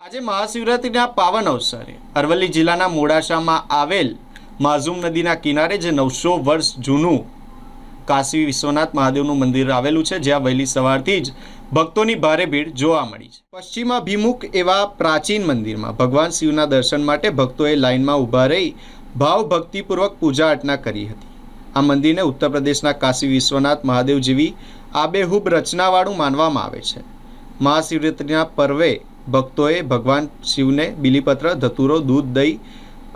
આજે મહાશિવરાત્રિના પાવન અવસરે અરવલ્લી જિલ્લાના મોડાસામાં આવેલ માઝુમ નદીના કિનારે જે નવસો વર્ષ જૂનું કાશી વિશ્વનાથ મહાદેવનું મંદિર આવેલું છે, જ્યાં વહેલી સવારથી જ ભક્તોની ભારે ભીડ જોવા મળી છે. પશ્ચિમાભિમુખ એવા પ્રાચીન મંદિરમાં ભગવાન શિવના દર્શન માટે ભક્તોએ લાઇનમાં ઊભા રહી ભાવ ભક્તિપૂર્વક પૂજા અર્ચના કરી હતી. આ મંદિરને ઉત્તર પ્રદેશના કાશી વિશ્વનાથ મહાદેવ જેવી આબેહૂબ રચનાવાળું માનવામાં આવે છે. મહાશિવરાત્રિના પર્વે ભક્તોએ ભગવાન શિવને બિલીપત્ર, ધતુરો, દૂધ, દહીં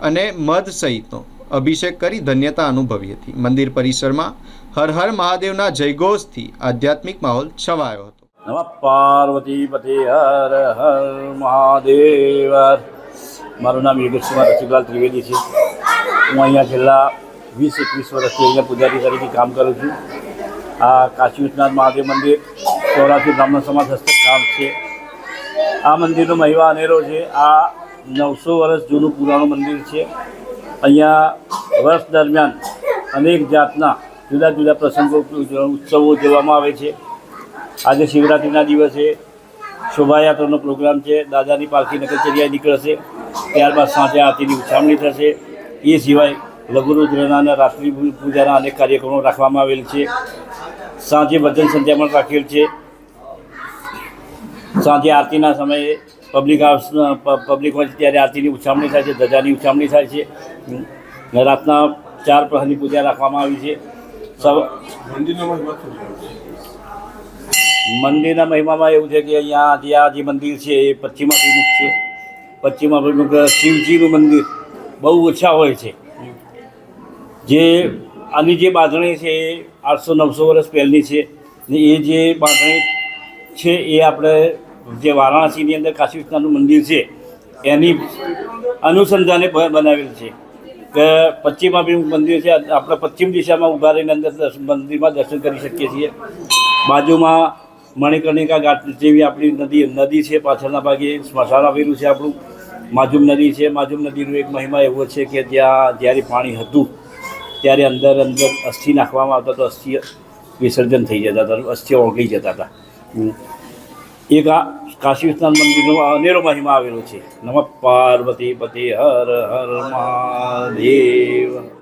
અને મધ સહિતનો અભિષેક કરી ધન્યતા અનુભવી હતી. મંદિર પરિસરમાં હર હર મહાદેવના જયઘોષથી આધ્યાત્મિક માહોલ છવાયો હતો. નમઃ પાર્વતી પતે હર હર મહાદેવ. મારું નામ યોગેશકુમાર રસિકલાલ ત્રિવેદી છે. હું અહીંયા છેલ્લા વીસ, એકવીસ વર્ષથી અહીંયા પૂજારી તરીકે કામ કરું છું. આ કાશી વિશ્વનાથ મહાદેવ મંદિર ચોરાસી બ્રાહ્મણ સમાજ હસ્તક કામ છે. આ મંદિરનો મહિમા અનેરો છે. આ નવસો વર્ષ જૂનું પુરાણું મંદિર છે. અહીંયા વર્ષ દરમિયાન અનેક જાતના જુદા જુદા પ્રસંગો ઉત્સવો ઉજવવામાં આવે છે. આજે શિવરાત્રિના દિવસે શોભાયાત્રાનો પ્રોગ્રામ છે. દાદાની પાલખી નગરચર્યાએ નીકળશે. ત્યારબાદ સાંજે આરતીની ઉછામણી થશે. એ સિવાય લઘુરુદ્રના અને રાત્રિ પૂજાના અનેક કાર્યક્રમો રાખવામાં આવેલ છે. સાંજે ભજન સંધ્યા પણ રાખેલ છે. સાંજે આરતીના સમયે પબ્લિક હાઉસ પબ્લિક હોય છે ત્યારે આરતીની ઉછામણી થાય છે ધજાની ઉછામણી થાય છે. રાતના ચાર પ્રહરની પૂજા રાખવામાં આવી છે? મંદિરના મહિમામાં એવું છે કે અહીંયા જે આ જે મંદિર છે એ પશ્ચિમ અભિમુખ છે. પશ્ચિમ અભિમુખ શિવજીનું મંદિર બહુ ઓછા હોય છે. જે આની જે બાંધણી છે એ આઠસો નવસો વર્ષ પહેલની છે. ને એ જે બાંધણી છે એ આપણે જે વારાણસીની અંદર કાશી વિશ્વનાથનું મંદિર છે, એની અનુસંધાને બનાવેલ છે. કે પશ્ચિમાભિમુખ મંદિર છે, આપણે પશ્ચિમ દિશામાં ઊભા રહીને અંદર મંદિરમાં દર્શન કરી શકીએ છીએ. બાજુમાં મણિકર્ણિકા ઘાટ જેવી આપણી નદી નદી છે પાછળના ભાગે, સ્મશાન આવેલું છે આપણું. માજુમ નદી છે, માજુમ નદીનો એક મહિમા એવો છે કે ત્યાં જ્યારે પાણી હતું, ત્યારે અંદર અંદર અસ્થિ નાખવામાં આવતા તો અસ્થિ વિસર્જન થઈ જતા હતા અસ્થિ ઓગળી જતા હતા. એક આ કાશી વિશ્વનાથ મંદિરનો અનેરો મહિમા આવેલો છે. નમઃ પાર્વતી પતિ હર હર મહાદેવ.